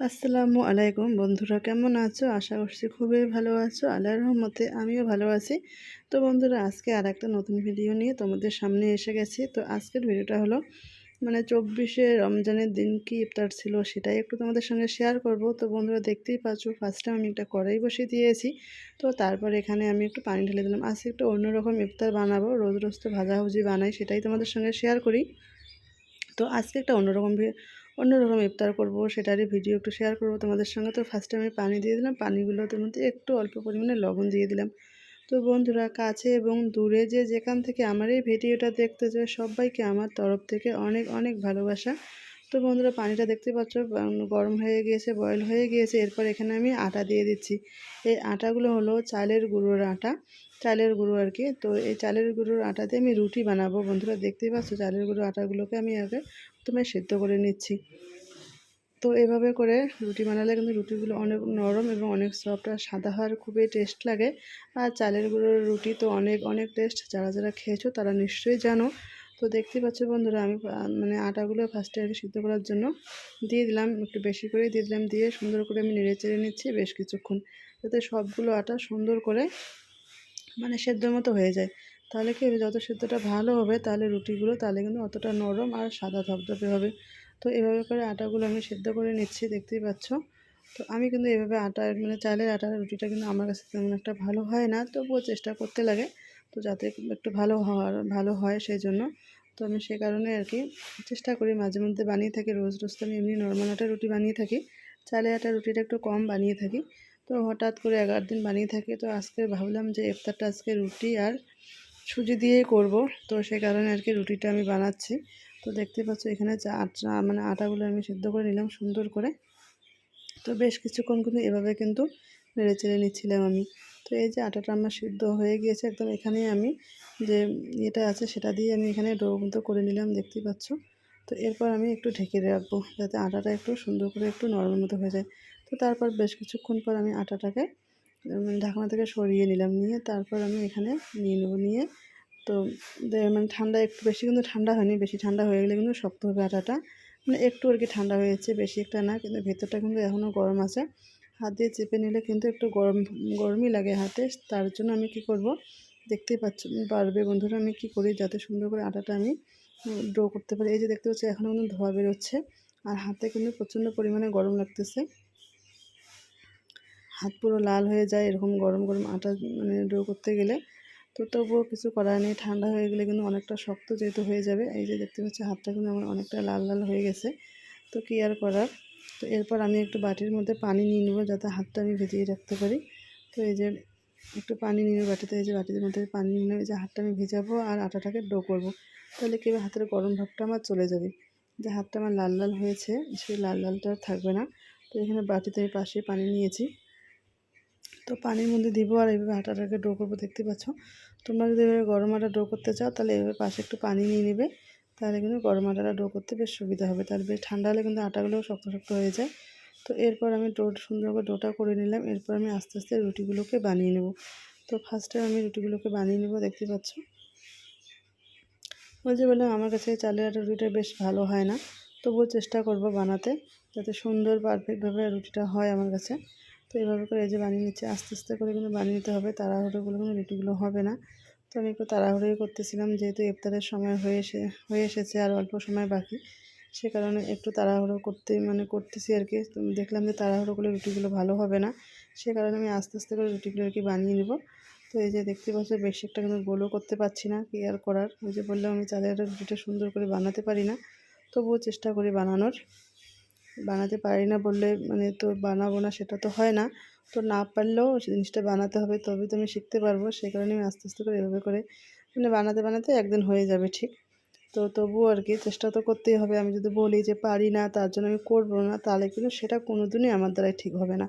আসসালামু আলাইকুম বন্ধুরা, কেমন আছো? আশা করছি খুবই ভালো আছো। আল্লাহর রহমতে আমিও ভালো আছি। তো বন্ধুরা, আজকে আর একটা নতুন ভিডিও নিয়ে তোমাদের সামনে এসে গেছি। তো আজকের ভিডিওটা হলো মানে চব্বিশে রমজানের দিন কি ইফতার ছিল সেটাই একটু তোমাদের সঙ্গে শেয়ার করব। তো বন্ধুরা, দেখতেই পাচ্ছ ফার্স্টে আমি একটা কড়াই বসিয়ে দিয়েছি। তো তারপর এখানে আমি একটু পানি ঢেলে দিলাম। আজকে একটু অন্যরকম ইফতার বানাবো রোজ রোজ তো ভাজাভুজি বানাই সেটাই তোমাদের সঙ্গে শেয়ার করি। তো আজকে একটা অন্যরকম অন্যরকম ইফতার করব, সেটারই ভিডিও একটু শেয়ার করব। তোমাদের সঙ্গে তো ফার্স্টে আমি পানি দিয়ে দিলাম, পানিগুলোতে মধ্যে একটু অল্প পরিমাণে লবণ দিয়ে দিলাম। তো বন্ধুরা, কাছে এবং দূরে যে যেখান থেকে আমার এই ভিডিওটা দেখতে চায় সবাইকে আমার তরফ থেকে অনেক অনেক ভালোবাসা। তো বন্ধুরা, পানিটা দেখতে পাচ্ছ গরম হয়ে গিয়েছে বয়েল হয়ে গিয়েছে। এরপর এখানে আমি আটা দিয়ে দিচ্ছি। এই আটাগুলো হলো চালের গুঁড়োর আটা, চালের গুঁড়ো আর কি। তো এই চালের গুঁড়োর আটাতে আমি রুটি বানাবো। বন্ধুরা, দেখতেই পাচ্ছ, চালের গুঁড়ো আটাগুলোকে আমি আগে প্রথমে সেদ্ধ করে নিচ্ছি। তো এভাবে করে রুটি বানালে কিন্তু রুটিগুলো অনেক নরম এবং অনেক সফট আর সাদা হওয়ার খুবই টেস্ট লাগে। আর চালের গুঁড়োর রুটি তো অনেক অনেক টেস্ট যারা যারা খেয়েছো তারা নিশ্চয়ই জানো। তো দেখতে পাচ্ছ বন্ধুরা, আমি মানে আটাগুলো ফার্স্টে আর সিদ্ধ করার জন্য দিয়ে দিলাম, একটু বেশি করে দিয়ে দিলাম, দিয়ে সুন্দর করে আমি নেড়ে চেড়ে নিচ্ছি বেশ কিছুক্ষণ। যাতে সবগুলো আটা সুন্দর করে মানে সেদ্ধ মতো হয়ে যায়। তাহলে কি যত সেদ্ধটা ভালো হবে, তাহলে রুটিগুলো তাহলে কিন্তু অতটা নরম আর সাদা ধপধপে হবে। তো এভাবে করে আটাগুলো আমি সেদ্ধ করে নিচ্ছি, দেখতেই পাচ্ছ। তো আমি কিন্তু এভাবে আটা মানে চালের আটার রুটিটা কিন্তু আমার কাছে তেমন একটা ভালো হয় না, তবুও চেষ্টা করতে লাগে। তো যাতে একটু ভালো হওয়ার, ভালো হয় সেই জন্য। তো আমি সে কারণে আর কি চেষ্টা করি মাঝে মধ্যে বানিয়ে থাকি। রোজ রোজ তো আমি এমনি নর্মাল আটা রুটি বানিয়ে থাকি। চালে আটা রুটিটা একটু কম বানিয়ে থাকি। তো হঠাৎ করে এগারো দিন বানিয়ে থাকি। তো আজকে ভাবলাম যে ইফতারটা আজকে রুটি আর সুজি দিয়েই করব। তো সে কারণে আর কি রুটিটা আমি বানাচ্ছি। তো দেখতে পাচ্ছ এখানে আটা মানে আটাগুলো আমি সিদ্ধ করে নিলাম সুন্দর করে। তো বেশ কিছুক্ষণ কিন্তু এভাবে কিন্তু নেড়ে চেড়ে নিচ্ছিলাম আমি। তো এই যে আটাটা আমার সিদ্ধ হয়ে গিয়েছে, একদম এখানেই আমি যে এটা আছে সেটা দিয়ে আমি এখানে ডো মতো করে নিলাম দেখতেই পাচ্ছ? তো এরপর আমি একটু ঢেকে রাখব যাতে আটাটা একটু সুন্দর করে একটু নরমের মতো হয়ে যায়। তো তারপর বেশ কিছুক্ষণ পর আমি আটাটাকে ঢাকনা থেকে সরিয়ে নিলাম নিয়ে তারপর আমি এখানে নিয়ে নেব নিয়ে। তো মানে ঠান্ডা একটু বেশি কিন্তু ঠান্ডা হয়নি, বেশি ঠান্ডা হয়ে গেলে কিন্তু শক্ত হবে আটাটা। মানে একটু আর কি ঠান্ডা হয়েছে, বেশি একটা না, কিন্তু ভেতরটা কিন্তু এখনও গরম আছে। হাত দিয়ে চেপে নিলে কিন্তু একটু গরম, গরমই লাগে হাতে। তার জন্য আমি কি করব? দেখতেই পাচ্ছ, পারবে বন্ধুরা, আমি কি করি? যাতে সুন্দর করে আটাটা আমি ড্রো করতে পারি। এই যে দেখতে পাচ্ছি এখনও কিন্তু ধোয়া বেরোচ্ছে। আর হাতে কিন্তু প্রচণ্ড পরিমাণে গরম লাগতেছে। হাত পুরো লাল হয়ে যায়, এরকম গরম গরম আটা মানে ড্রো করতে গেলে। তো তবুও কিছু করার নেই, ঠান্ডা হয়ে গেলে কিন্তু অনেকটা শক্ত যেহেতু হয়ে যাবে, এই যে দেখতে পাচ্ছি হাতটা কিন্তু আমার অনেকটা লাল লাল হয়ে গেছে। তো কি আর করার? তো এরপর আমি একটু বাটির মধ্যে পানি নিয়ে নেব যাতে হাতটা আমি ভিজিয়ে রাখতে পারি। তো এই যে একটু পানি নিয়ে বাটিতে, এই যে বাটির মধ্যে পানি নিয়ে নেবে যে হাতটা আমি ভিজাবো আর আটাটাকে ডো করব। তাহলে কী হাতের গরম ভাবটা আমার চলে যাবে। যে হাতটা আমার লাল লাল হয়েছে, সেই লাল, লালটা থাকবে না। তো এখানে বাটিতে আমি পাশে পানি নিয়েছি। তো পানির মধ্যে দিব আর এইভাবে আটাটাকে ডো করব, দেখতে পাচ্ছ? তোমরা যদি এভাবে গরম আটা ডো করতে চাও, তাহলে এভাবে পাশে একটু পানি নিয়ে নেবে। তাহলে কিন্তু গরম আটাটা ডো করতে বেশ সুবিধা হবে। তার বেশ ঠান্ডা হলে কিন্তু আটাগুলো শক্ত শক্ত হয়ে যায়। তো এরপর আমি ডো সুন্দর করে ডোটা করে নিলাম। এরপর আমি আস্তে আস্তে রুটিগুলোকে বানিয়ে নেব। তো ফার্স্টে আমি রুটিগুলোকে বানিয়ে নেব, দেখতে পাচ্ছ? বলছি বললাম, আমার কাছে চালের আটা রুটিটা বেশ ভালো হয় না। তবুও চেষ্টা করব বানাতে, যাতে সুন্দর পারফেক্টভাবে রুটিটা হয় আমার কাছে। তো এইভাবে করে এই যে বানিয়ে নিচ্ছে, আস্তে আস্তে করে কিন্তু বানিয়ে নিতে হবে তাড়াহুড়ো তাড়াহুড়োগুলো কিন্তু রুটিগুলো হবে না। তো আমি একটু তাড়াহুড়োই করতেছিলাম, যেহেতু ইফতারের সময় হয়ে এসে, হয়ে এসেছে আর অল্প সময় বাকি, সে কারণে একটু তাড়াহুড়ো করতে মানে করতেছি আর কি। দেখলাম যে তাড়াহুড়ো করলে রুটিগুলো ভালো হবে না, সে কারণে আমি আস্তে আস্তে করে রুটিগুলো আর কি বানিয়ে নেব। তো এই যে দেখতে পাচ্ছ, বেশি একটা কিন্তু গোলও করতে পারছি না, কি আর করার? ওই যে বললাম আমি চালের রুটিটা সুন্দর করে বানাতে পারি না, তবুও চেষ্টা করি বানানোর। বানাতে পারি না বললে মানে তো বানাবো না, সেটা তো হয় না। তো না পারলেও জিনিসটা বানাতে হবে তবে তো আমি শিখতে পারব। সেই কারণে আমি আস্তে আস্তে করে এভাবে করে মানে বানাতে বানাতে একদিন হয়ে যাবে ঠিক। তো তবুও আর কি চেষ্টা তো করতেই হবে। আমি যদি বলি যে পারি না, তার জন্য আমি করব না, তাহলে কিন্তু সেটা কোনো দিনই আমার দ্বারাই ঠিক হবে না।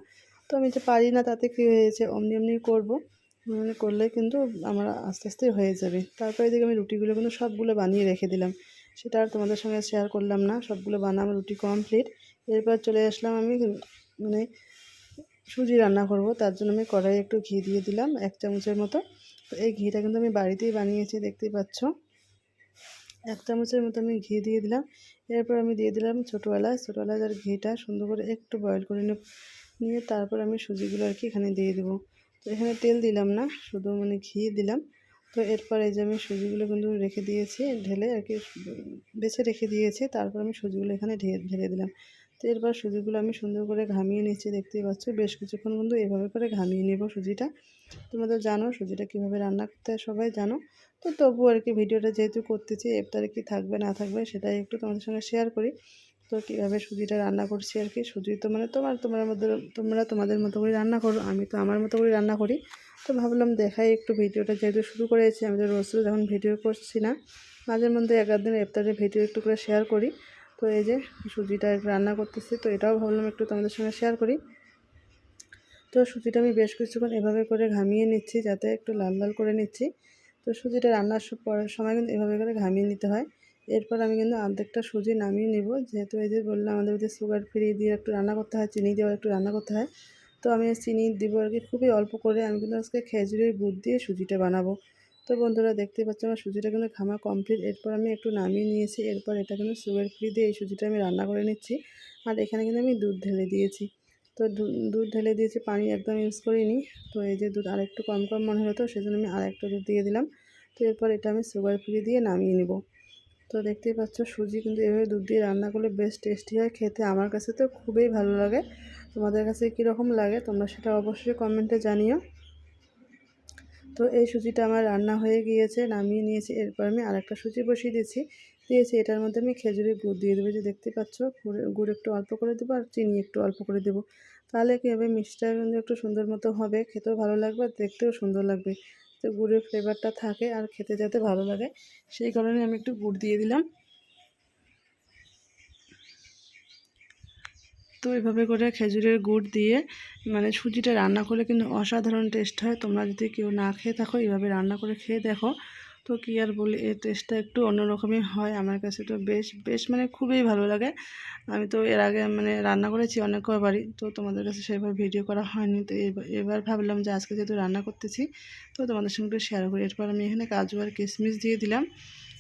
তো আমি যে পারি না, তাতে কী হয়েছে? অমনি অমনি করব। মানে করলে কিন্তু আমার আস্তে আস্তে হয়ে যাবে। তারপরে এদিকে আমি রুটিগুলো কিন্তু সবগুলো বানিয়ে রেখে দিলাম। সেটা আর তোমাদের সঙ্গে শেয়ার করলাম না। সবগুলো বানাম রুটি কমপ্লিট এরপর চলে আসলাম আমি মানে সুজি রান্না করব। তার জন্য আমি কড়াই একটু ঘি দিয়ে দিলাম, এক চামচের মতো। তো এই ঘিটা কিন্তু আমি বাড়িতেই বানিয়েছি, দেখতেই পাচ্ছ। এক চামচের মতো আমি ঘি দিয়ে দিলাম। এরপর আমি দিয়ে দিলাম ছোটো এলাচ। ছোটো এলাচ আর ঘিটা সুন্দর করে একটু বয়েল করে নিয়ে তারপর আমি সুজিগুলো আর কি এখানে দিয়ে দেবো। তো এখানে তেল দিলাম না, শুধু মানে ঘি দিলাম। তো এরপর এই যে আমি সুজিগুলো কিন্তু রেখে দিয়েছি, ঢেলে আর কি বেছে রেখে দিয়েছি। তারপর আমি সুজিগুলো এখানে ঢেলে দিলাম। তো এরপর সুজিগুলো আমি সুন্দর করে ঘামিয়ে নিচ্ছি দেখতেই পাচ্ছ। বেশ কিছুক্ষণ কিন্তু এভাবে করে ঘামিয়ে নেব সুজিটা। তোমরা জানো সুজিটা কীভাবে রান্না করতে হয়, সবাই জানো। তো তবু আর কি ভিডিওটা যেহেতু করতেছি এফতারে কি থাকবে, না থাকবে সেটাই একটু তোমাদের সঙ্গে শেয়ার করি। তো কীভাবে সুজিটা রান্না করছি আর কি, সুজি তো মানে তোমার তোমার মধ্যে তোমরা তোমাদের মতো করে রান্না করো, আমি তো আমার মতো করে রান্না করি। তো ভাবলাম দেখাই একটু ভিডিওটা যেহেতু শুরু করেছি, আমি তো রোজ যখন ভিডিও করছি না। মাঝের মধ্যে এক আধ দিন এফতারের ভিডিও একটু করে শেয়ার করি। তো এই যে সুজিটা রান্না করতেছি, তো এটাও ভাবলাম একটু তোমাদের সঙ্গে শেয়ার করি। তো সুজিটা আমি বেশ কিছুক্ষণ এভাবে করে ঘামিয়ে নিচ্ছি, যাতে একটু লাল লাল করে নিচ্ছি। তো সুজিটা রান্নার পরের সময় কিন্তু এভাবে করে ঘামিয়ে নিতে হয়। এরপর আমি কিন্তু অর্ধেকটা সুজি নামিয়ে নিব। যেহেতু এই যে বললাম, আমাদের যে সুগার ফ্রি দিয়ে একটু রান্না করতে হয়, চিনি দিয়েও একটু রান্না করতে হয়। তো আমি চিনি দিব আর কি, খুবই অল্প করে। আমি কিন্তু আজকে খেজুরের গুড় দিয়ে সুজিটা বানাবো। তো বন্ধুরা দেখতে পাচ্ছি আমার সুজিটা কিন্তু খামা কমপ্লিট এরপর আমি একটু নামিয়ে নিয়েছি। এরপর এটা কিন্তু সুগার ফ্রি দিয়ে এই সুজিটা আমি রান্না করে নিচ্ছি। আর এখানে কিন্তু আমি দুধ ঢেলে দিয়েছি। তো দুধ ঢেলে দিয়েছি, পানি একদম ইউজ করিনি। তো এই যে দুধ আরেকটু কম কম মনে হলো তো, সেজন্য আমি আরেকটা দুধ দিয়ে দিলাম। তো এরপর এটা আমি সুগার ফ্রি দিয়ে নামিয়ে নেব। তো দেখতেই পাচ্ছ সুজি কিন্তু এভাবে দুধ দিয়ে রান্না করলে বেশ টেস্টি হয়, খেতে আমার কাছে তো খুবই ভালো লাগে। তোমাদের কাছে কীরকম লাগে, তোমরা সেটা অবশ্যই কমেন্টে জানিও। তো এই সুজিটা আমার রান্না হয়ে গিয়েছে, নামিয়ে নিয়েছি। এরপর আমি আরেকটা সুজি বসিয়ে দিয়েছি। দিয়েছি, এটার মধ্যে আমি খেজুরের গুড় দিয়ে দেবো। যে দেখতে পাচ্ছ, গুড় একটু অল্প করে দেবো আর চিনি একটু অল্প করে দেবো। তাহলে কী হবে, মিষ্টিটা কিন্তু একটু সুন্দর মতো হবে। খেতেও ভালো লাগবে আর দেখতেও সুন্দর লাগবে। তো গুড়ের ফ্লেভারটা থাকে আর খেতে যাতে ভালো লাগে, সেই কারণে আমি একটু গুড় দিয়ে দিলাম। তো এভাবে করে খেজুরের গুড় দিয়ে মানে সুজিটা রান্না করলে কিন্তু অসাধারণ টেস্ট হয়। তোমরা যদি কেউ না খেয়ে থাকো, এভাবে রান্না করে খেয়ে দেখো। তো কী আর বলি এই টেস্টটা একটু অন্যরকমই হয় আমার কাছে। তো বেশ বেশ মানে খুবই ভালো লাগে। আমি তো এর আগে মানে রান্না করেছি অনেক কয়বারই তো তোমাদের কাছে সেভাবে ভিডিও করা হয়নি। তো এবার ভাবলাম যে আজকে যেহেতু রান্না করতেছি, তো তোমাদের সঙ্গে শেয়ার করি। এরপর আমি এখানে কাজু আর কিশমিশ দিয়ে দিলাম।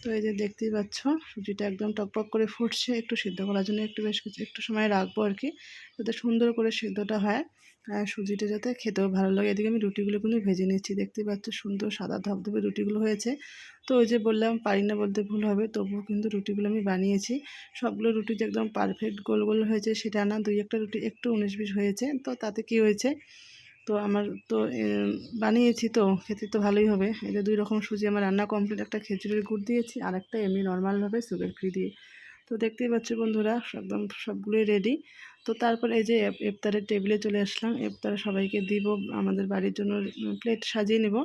তো এই যে দেখতেই পাচ্ছ সুজিটা একদম টকপক করে ফুটছে, একটু সিদ্ধ করার জন্য একটু বেশ কিছু, একটু সময় রাখব আর কি, যাতে সুন্দর করে সিদ্ধটা হয়, আর সুজিটা যাতে খেতেও ভালো লাগে। এদিকে আমি রুটিগুলো কিন্তু ভেজে নিচ্ছি, দেখতেই পাচ্ছ সুন্দর সাদা ধবধবে রুটিগুলো হয়েছে। তো ওই যে বললাম, পারি না বলতে ভুল হবে, তবুও কিন্তু রুটিগুলো আমি বানিয়েছি। সবগুলো রুটি যে একদম পারফেক্ট গোল গোল হয়েছে, সেটা না, দুই একটা রুটি একটু উনিশ বিশ হয়েছে, তো তাতে কি হয়েছে তো আমার তো বানিয়েছি তো, খেতে তো ভালোই হবে। এই যে দুই রকম সুজি আমার রান্না কমপ্লিট একটা খেজুরের গুড় দিয়েছি, আর একটা এমনি নর্মালভাবে সুগার ফ্রি দিয়ে। তো দেখতেই পাচ্ছ বন্ধুরা, একদম সবগুলোই রেডি তো তারপরে এই যে ইফতারের টেবিলে চলে আসলাম। ইফতারে সবাইকে দিব, আমাদের বাড়ির জন্য প্লেট সাজিয়ে নেব।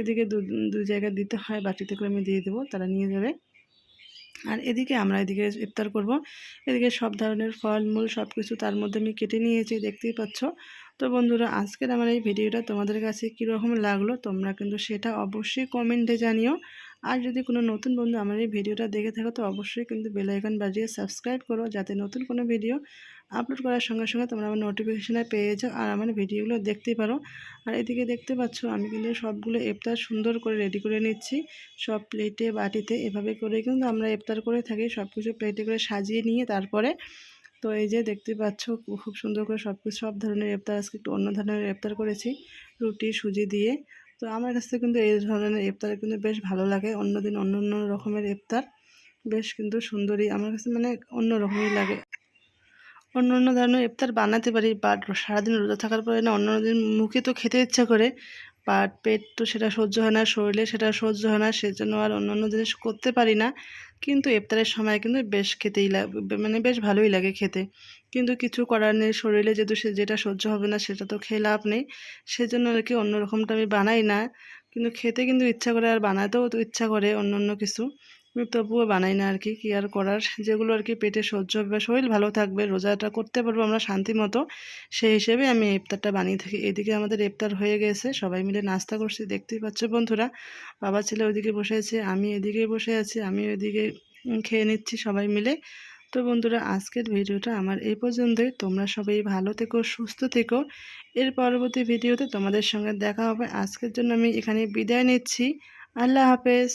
এদিকে দু দুই জায়গায় দিতে হয়, বাটিতে করে আমি দিয়ে দেবো, তারা নিয়ে যাবে। আর এদিকে আমরা এদিকে ইফতার করব। এদিকে সব ধরনের ফলমূল সব কিছু তার মধ্যে আমি কেটে নিয়েছি, দেখতেই পাচ্ছ। তো বন্ধুরা, আজকের আমার এই ভিডিওটা তোমাদের কাছে কীরকম লাগল তোমরা কিন্তু সেটা অবশ্যই কমেন্টে জানিও। আর যদি কোনো নতুন বন্ধু আমার এই ভিডিওটা দেখে থাকো তো অবশ্যই কিন্তু বেলাইকন বাজিয়ে সাবস্ক্রাইব করো যাতে নতুন কোনো ভিডিও আপলোড করার সঙ্গে সঙ্গে তোমরা আমার নোটিফিকেশানে পেয়ে যাও আর আমার ভিডিওগুলো দেখতে পারো। আর এদিকে দেখতে পাচ্ছ, আমি কিন্তু সবগুলো এফতার সুন্দর করে রেডি করে নিচ্ছি। সব প্লেটে বাটিতে এভাবে করে কিন্তু আমরা এফতার করে থাকি। সব কিছু প্লেটে করে সাজিয়ে নিয়ে তারপরে তো এই যে দেখতে পাচ্ছ, খুব সুন্দর করে সব কিছু সব ধরনের ইফতার আজকে একটু অন্য ধরনের ইফতার করেছি, রুটি, সুজি দিয়ে। তো আমার কাছে কিন্তু এই ধরনের ইফতার কিন্তু বেশ ভালো লাগে, অন্যদিন অন্য অন্য রকমের ইফতার বেশ কিন্তু সুন্দরই আমার কাছে মানে অন্য রকমই লাগে। অন্য অন্য ধরনের ইফতার বানাতে পারি বাট সারাদিন রোজা থাকার পরে না অন্য দিন মুখে তো খেতে ইচ্ছা করে বাট পেট তো সেটা সহ্য হয় না, শরীরে সেটা সহ্য হয় না, সেজন্য আর অন্য অন্য জিনিস করতে পারি না। কিন্তু ইফতারের সময় কিন্তু বেশ খেতেই মানে বেশ ভালোই লাগে খেতে। কিন্তু কিছু করার নেই, শরীরে যেহেতু সে, যেটা সহ্য হবে না সেটা তো খেয়ে লাভ নেই। সেজন্য আর কি অন্যরকমটা আমি বানাই না। কিন্তু খেতে কিন্তু ইচ্ছা করে আর বানাতেও তো ইচ্ছা করে অন্য অন্য কিছু। তবুও বানাই না আর কি কী আর করার? যেগুলো আর কি পেটে সহ্য হবে শরীর ভালো থাকবে রোজাটা করতে পারব আমরা শান্তি মতো, সেই হিসেবে আমি ইফতারটা বানিয়ে থাকি। এদিকে আমাদের ইফতার হয়ে গেছে, সবাই মিলে নাস্তা করছি, দেখতেই পাচ্ছ বন্ধুরা, বাবা ছেলে ওইদিকে বসে আছে, আমি এদিকে বসে আছি, আমি ওইদিকে খেয়ে নিচ্ছি সবাই মিলে। তো বন্ধুরা, আজকের ভিডিওটা আমার এই পর্যন্তই, তোমরা সবাই ভালো থেকো, সুস্থ থেকো। এর পরবর্তী ভিডিওতে তোমাদের সঙ্গে দেখা হবে। আজকের জন্য আমি এখানে বিদায় নিচ্ছি। আল্লাহ হাফেজ।